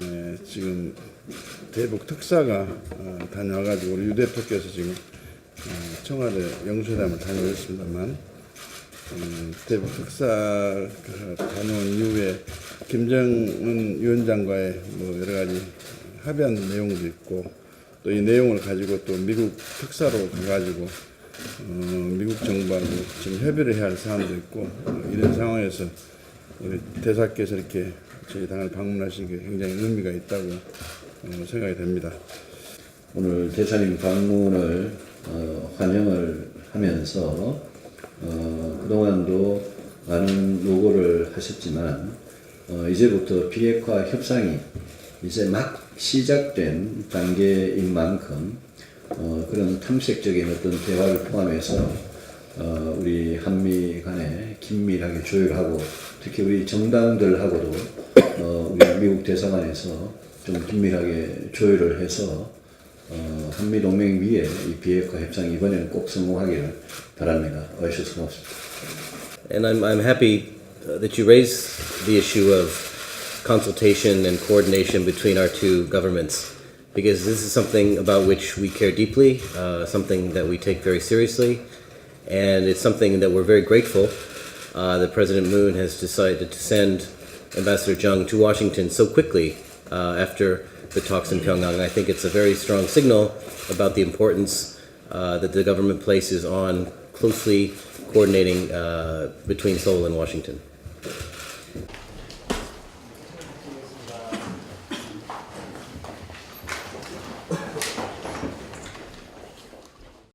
네, 지금 대북 특사가 어, 다녀와가지고 우리 유 대표께서 지금 어, 청와대 영수회담을 다녀오셨습니다만 음, 대북 특사가 다녀온 이후에 김정은 위원장과의 뭐 여러 가지 합의한 내용도 있고 또 이 내용을 가지고 또 미국 특사로 가가지고 어, 미국 정부하고 지금 협의를 해야 할 사안도 있고 어, 이런 상황에서 우리 대사께서 이렇게 저희 당을 방문하신 게 굉장히 의미가 있다고 어, 생각이 됩니다. 오늘 대사님 방문을 어, 환영을 하면서 어, 그동안도 많은 노고를 하셨지만 어, 이제부터 비핵화 협상이 이제 막 시작된 단계인 만큼 어, 그런 탐색적인 어떤 대화를 포함해서 어, 우리 한미 간에 긴밀하게 조율하고 특히 우리 정당들하고도 어, 우리 미국 대사관에서 좀 긴밀하게 조율을 해서 어, 한미 동맹 위에 이 비핵화 협상 이번에는 꼭 성공하기를 바랍니다. 와주셔서 고맙습니다. And I'm, I'm happy uh, that you raise the issue of consultation and coordination between our two governments because this is something about which we care deeply, uh, something that we take very seriously, and it's something that we're very grateful uh, that President Moon has decided to send Ambassador Jung to Washington so quickly uh, after the talks in Pyongyang. And I think it's a very strong signal about the importance uh, that the government places on closely coordinating uh, between Seoul and Washington.